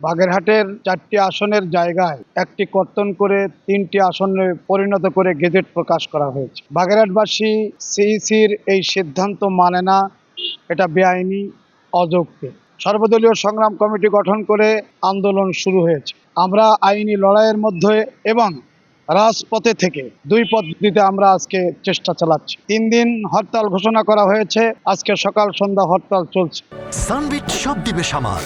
বাগেরহাটের চারটি আসনের জায়গায় একটি কর্তন করে তিনটি আসনে পরিণত করে গেজেট প্রকাশ করা হয়েছে। বাগেরহাটবাসী সিইসির এই সিদ্ধান্ত মানে না, এটা বেআইনি অযোগ্য সর্বদলীয় সংগ্রাম কমিটি গঠন করে আন্দোলন শুরু হয়েছে। আমরা আইনি লড়াইয়ের মধ্যে এবং রাজপথে থেকে দুই পদ্ধতিতে আমরা আজকে চেষ্টা চালাচ্ছি। তিন দিন হরতাল ঘোষণা করা হয়েছে আজকে সকাল সন্ধ্যা হরতাল চলছে। সানবিট সব দিবে সামাল।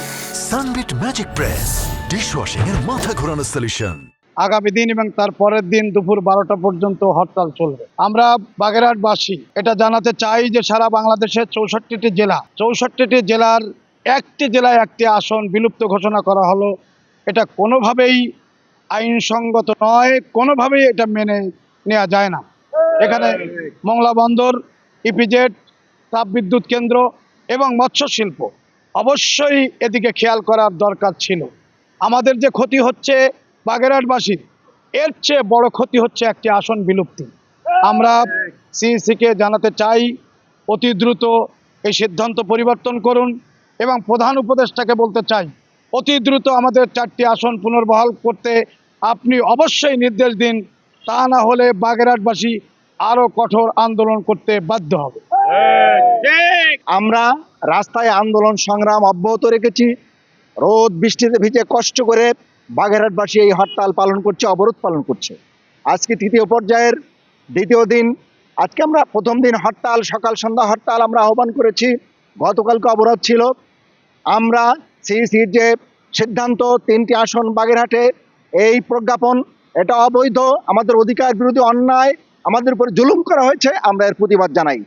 সানবিট ম্যাজিক প্রেস ডিশওয়াশিং এর মাথা ঘোরানো সলিউশন আগামী দিন এবং তার পরের দিন দুপুর বারোটা পর্যন্ত হরতাল চলবে। আমরা বাগেরহাটবাসী এটা জানাতে চাই যে সারা বাংলাদেশের চৌষট্টিটি জেলা চৌষট্টিটি জেলার একটি জেলায় একটি আসন বিলুপ্ত ঘোষণা করা হলো। এটা কোনোভাবেই আইনসঙ্গত নয়, কোনোভাবেই এটা মেনে নেওয়া যায় না। এখানে মংলা বন্দর ইপিজেড তাপবিদ্যুৎ কেন্দ্র এবং মৎস্য শিল্প অবশ্যই এদিকে খেয়াল করার দরকার ছিল। আমাদের যে ক্ষতি হচ্ছে বাগেরহাটবাসীর, এর চেয়ে বড় ক্ষতি হচ্ছে একটি আসন বিলুপ্তি। আমরা সিইসিকে জানাতে চাই, অতি দ্রুত এই সিদ্ধান্ত পরিবর্তন করুন এবং প্রধান উপদেষ্টাকে বলতে চাই, অতি দ্রুত আমাদের চারটি আসন পুনর্বহাল করতে আপনি অবশ্যই নির্দেশ দিন, তা না হলে বাগেরহাটবাসী আরও কঠোর আন্দোলন করতে বাধ্য হবে। আমরা রাস্তায় আন্দোলন সংগ্রাম অব্যাহত রেখেছি। রোদ, বৃষ্টিতে ভিজে কষ্ট করে বাগেরহাটবাসী এই হরতাল পালন করছে, অবরোধ পালন করছে। আজকে তৃতীয় পর্যায়ের দ্বিতীয় দিন। আজকে আমরা প্রথম দিন হরতাল, সকাল সন্ধ্যা হরতাল আমরা আহ্বান করেছি। গতকালকে অবরোধ ছিল। আমরা সিইসির যে সিদ্ধান্ত, তিনটি আসন বাগেরহাটে এই প্রজ্ঞাপন, এটা অবৈধ, আমাদের অধিকার বিরোধী অন্যায়, আমাদের উপরে জুলুম করা হয়েছে, আমরা এর প্রতিবাদ জানাই।